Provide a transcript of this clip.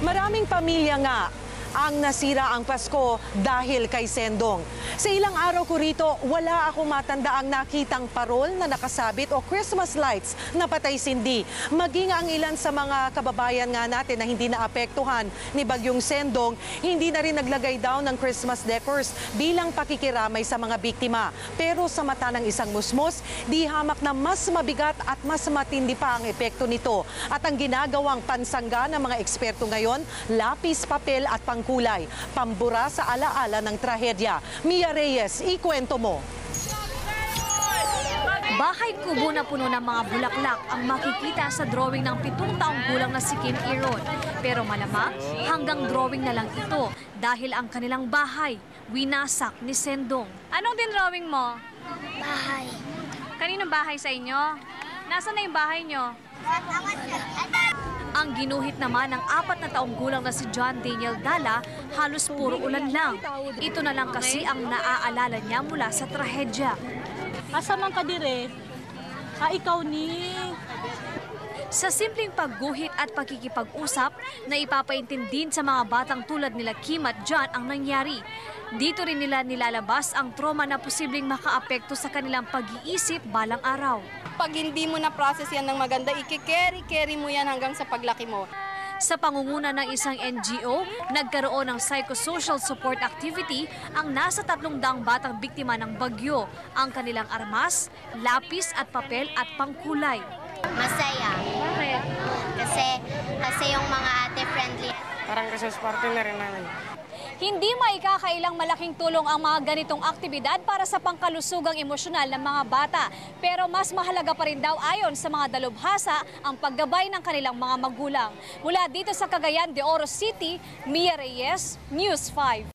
Maraming pamilya nga ang nasira ang Pasko dahil kay Sendong. Sa ilang araw ko rito, wala akong matanda ang nakitang parol na nakasabit o Christmas lights na patay sindi. Maging ang ilan sa mga kababayan nga natin na hindi naapektuhan ni Bagyong Sendong, hindi na rin naglagay daw ng Christmas decors bilang pakikiramay sa mga biktima. Pero sa mata ng isang musmos, di hamak na mas mabigat at mas matindi pa ang epekto nito. At ang ginagawang pansangga ng mga eksperto ngayon, lapis, papel at pangkulay, pambura sa alaala ng trahedya. Mia Reyes, ikwento mo. Bahay kubo na puno ng mga bulaklak ang makikita sa drawing ng pitong taong gulang na si Kim Iron. Pero malamang hanggang drawing na lang ito dahil ang kanilang bahay winasak ni Sendong. Anong din drawing mo? Bahay. Kaninong bahay sa inyo? Nasaan na yung bahay nyo? Ang ginuhit naman ng apat na taong gulang na si John Daniel Dala, halos puro ulan lang. Ito na lang kasi ang naaalala niya mula sa trahedya. Asa man ka dire? Ah, ikaw ni. Sa simpleng pagguhit at pagkikipag-usap na ipapaintindin sa mga batang tulad nila Kim at John ang nangyari. Dito rin nila nilalabas ang trauma na posibleng makaapekto sa kanilang pag-iisip balang araw. Pag hindi mo na-process yan ng maganda, ikikeri-carry mo yan hanggang sa paglaki mo. Sa pangunguna ng isang NGO, nagkaroon ng psychosocial support activity ang nasa tatlong daang batang biktima ng bagyo. Ang kanilang armas, lapis at papel at pangkulay. Masaya. Bakit? Kasi, kasi yung mga ate friendly. Parang Christmas party na rin namin. Hindi maikakailang malaking tulong ang mga ganitong aktibidad para sa pangkalusugang emosyonal ng mga bata. Pero mas mahalaga pa rin daw ayon sa mga dalubhasa ang paggabay ng kanilang mga magulang. Mula dito sa Cagayan de Oro City, Mia Reyes, News 5.